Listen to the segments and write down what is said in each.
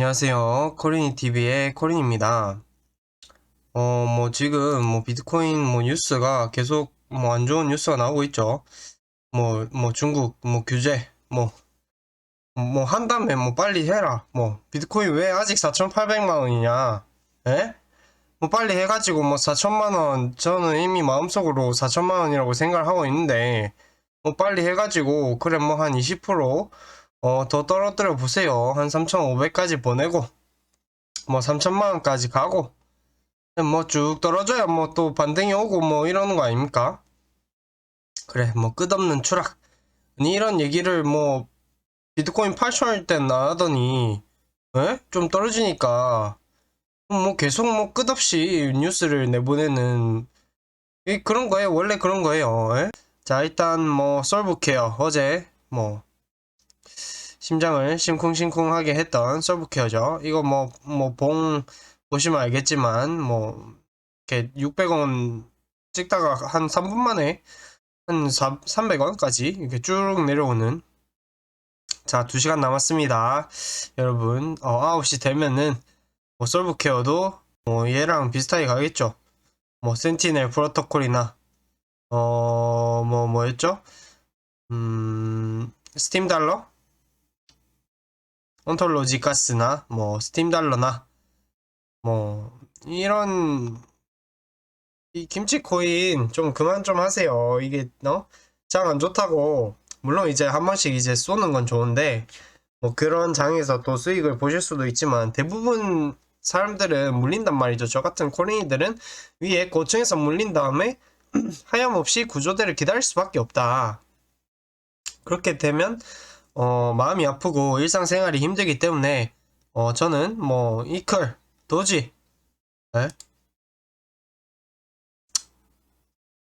안녕하세요. 코린이 TV의 코린입니다. 어, 뭐, 지금, 뭐, 비트코인, 뭐, 뉴스가 계속, 뭐, 안 좋은 뉴스가 나오고 있죠. 뭐, 뭐, 중국, 뭐, 규제, 뭐, 뭐, 한다면, 뭐, 빨리 해라. 뭐, 비트코인 왜 아직 4,800만 원이냐? 에? 뭐, 빨리 해가지고, 뭐, 4천만 원, 저는 이미 마음속으로 4천만 원이라고 생각을 하고 있는데, 뭐, 빨리 해가지고, 그래, 뭐, 한 20%, 어, 더 떨어뜨려 보세요. 한 3,500까지 보내고, 뭐 3천만 원까지 가고, 뭐 쭉 떨어져야 뭐 또 반등이 오고 뭐 이러는 거 아닙니까? 그래, 뭐 끝없는 추락. 아니, 이런 얘기를 뭐 비트코인 8천일 때 나하더니, 에? 좀 떨어지니까, 뭐 계속 뭐 끝없이 뉴스를 내보내는, 이 그런 거예요. 원래 그런 거예요. 에? 자, 일단 뭐 솔브 케어 어제 뭐 심장을 심쿵심쿵하게 했던 서브케어죠. 이거 뭐, 뭐, 봉 보시면 알겠지만, 뭐, 이렇게 600원 찍다가 한 3분 만에 한 300원까지 이렇게 쭉 내려오는. 자, 2시간 남았습니다. 여러분, 어, 9시 되면은, 뭐, 솔브케어도 뭐, 얘랑 비슷하게 가겠죠. 뭐, 센티넬 프로토콜이나, 어, 뭐, 뭐였죠? 음, 스팀 달러? 온톨로지 가스나 뭐 스팀 달러나 뭐 이런 이 김치 코인 좀 그만 좀 하세요. 이게 어장 안 좋다고 물론 이제 한 번씩 이제 쏘는 건 좋은데 뭐 그런 장에서 또 수익을 보실 수도 있지만 대부분 사람들은 물린단 말이죠. 저 같은 코린이들은 위에 고층에서 물린 다음에 하염없이 구조대를 기다릴 수밖에 없다. 그렇게 되면 어, 마음이 아프고 일상생활이 힘들기 때문에 어, 저는 뭐 이클, 도지, 네?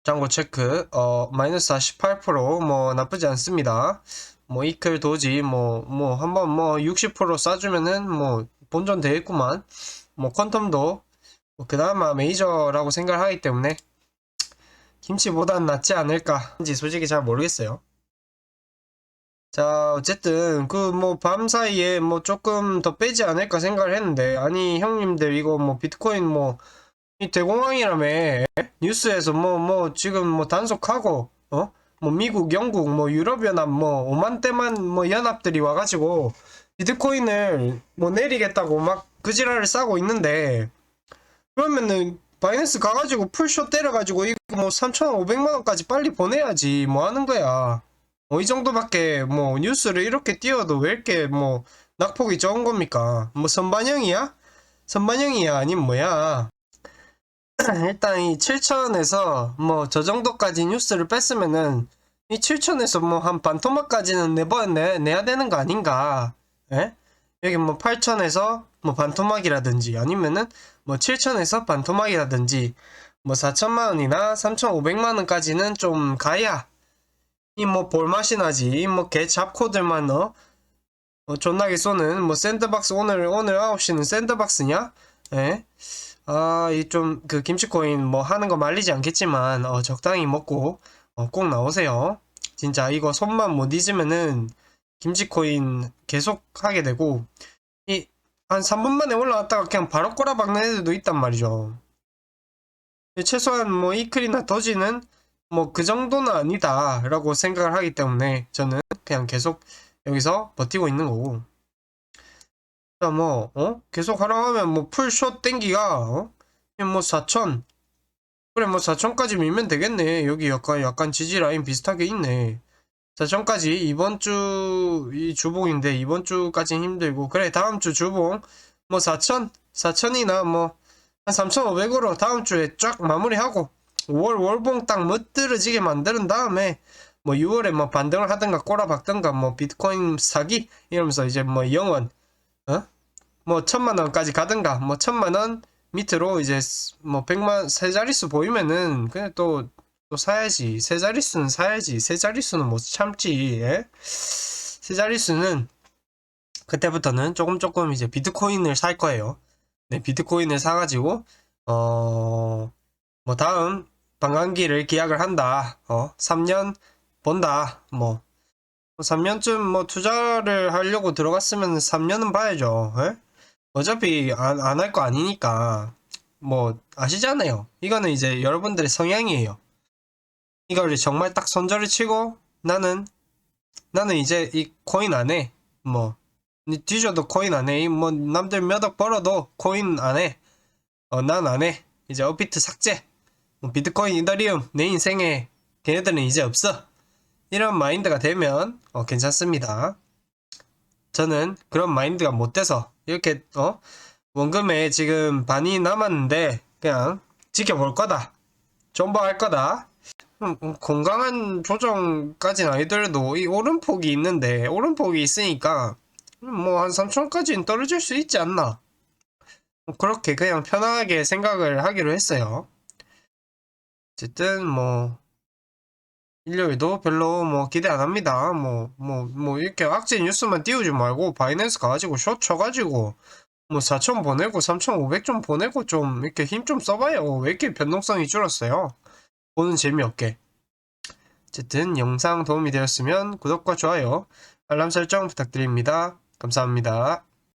장고 체크, 어, 마이너스 48%뭐 나쁘지 않습니다. 뭐 이클, 도지, 뭐, 뭐 한번 뭐 60% 쏴주면은 뭐 본전 되겠구만. 뭐 퀀텀도 뭐 그나마 메이저라고 생각하기 때문에 김치보단 낫지 않을까. 인지 솔직히 잘 모르겠어요. 자, 어쨌든, 그, 뭐, 밤 사이에 뭐, 조금 더 빼지 않을까 생각을 했는데, 아니, 형님들, 이거 뭐, 비트코인 뭐, 이 대공황이라며, 뉴스에서 뭐, 뭐, 지금 뭐, 단속하고, 어? 뭐, 미국, 영국, 뭐, 유럽연합, 뭐, 5만 대만 뭐, 연합들이 와가지고, 비트코인을 뭐, 내리겠다고 막, 그 지랄을 싸고 있는데, 그러면은, 바이낸스 가가지고 풀쇼 때려가지고, 이거 뭐, 3,500만 원까지 빨리 보내야지, 뭐 하는 거야. 어, 이 정도밖에 뭐 뉴스를 이렇게 띄워도 왜 이렇게 뭐 낙폭이 적은 겁니까? 뭐 선반영이야? 선반영이야? 아님 뭐야? 일단 이 7천에서 뭐 저 정도까지 뉴스를 뺐으면은 이 7천에서 뭐 한 반토막까지는 내버 내, 내야 되는 거 아닌가? 예? 여기 뭐 8천에서 뭐 반토막이라든지 아니면은 뭐 7천에서 반토막이라든지 뭐 4천만 원이나 3,500만 원까지는 좀 가야 이 뭐 볼맛이 나지 이뭐개 잡코들만 어? 어 존나게 쏘는 뭐 샌드박스 오늘 오늘 9시는 샌드박스냐? 예? 아이 좀 그 김치코인 뭐 하는 거 말리지 않겠지만 어 적당히 먹고 어, 꼭 나오세요 진짜 이거 손만 못 잊으면은 김치코인 계속 하게 되고 이 한 3분 만에 올라왔다가 그냥 바로 꼬라박는 애들도 있단 말이죠 최소한 뭐 이클이나 더지는 뭐 그 정도는 아니다 라고 생각을 하기 때문에 저는 그냥 계속 여기서 버티고 있는 거고. 자뭐 어? 계속 하라고 하면 뭐 풀숏 땡기가 어? 뭐 4천. 그래 뭐 4천까지 밀면 되겠네. 여기 약간 약간 지지 라인 비슷하게 있네. 4천까지 이번 주 이 주봉인데 이번 주까지 힘들고. 그래 다음 주 주봉. 뭐 4천? 4천이나 뭐 한 3,500으로 다음 주에 쫙 마무리하고 5월 월봉 딱 멋들어지게 만드는 다음에 뭐 6월에 뭐 반등을 하든가 꼬라박든가 뭐 비트코인 사기 이러면서 이제 뭐 영원 어? 뭐 천만 원까지 가든가 뭐 천만 원 밑으로 이제 뭐 백만 세 자릿수 보이면은 그냥 또 또 사야지 세 자릿수는 사야지 세 자릿수는 못 참지 예? 세 자릿수는 그때부터는 조금 조금 이제 비트코인을 살 거예요 네 비트코인을 사가지고 어 뭐 다음 방광기를 계약을 한다. 어, 3년 본다. 뭐 3년쯤 뭐 투자를 하려고 들어갔으면 3년은 봐야죠. 에? 어차피 안안할 거 아니니까 뭐 아시잖아요. 이거는 이제 여러분들의 성향이에요. 이걸 정말 딱 손절을 치고 나는 나는 이제 이 코인 안 해. 뭐니 뒤져도 코인 안 해. 이뭐 남들 몇 억 벌어도 코인 안 해. 어, 난안 해. 이제 업비트 삭제. 뭐 비트코인, 이더리움 내 인생에 걔네들은 이제 없어. 이런 마인드가 되면 어, 괜찮습니다. 저는 그런 마인드가 못 돼서 이렇게 어 원금에 지금 반이 남았는데 그냥 지켜볼 거다. 존버할 거다. 음, 음, 건강한 조정까지는 아니더라도 이 오름폭이 있는데 오름폭이 있으니까 뭐 한 3천까지는 떨어질 수 있지 않나. 뭐 그렇게 그냥 편하게 생각을 하기로 했어요. 어쨌든 뭐 일요일도 별로 뭐 기대 안 합니다. 뭐 뭐 뭐 이렇게 악재 뉴스만 띄우지 말고 바이낸스 가가지고 숏 쳐가지고 뭐 4천 보내고 3,500 좀 보내고 좀 이렇게 힘 좀 써봐요. 왜 이렇게 변동성이 줄었어요? 보는 재미없게. 어쨌든 영상 도움이 되었으면 구독과 좋아요, 알람 설정 부탁드립니다. 감사합니다.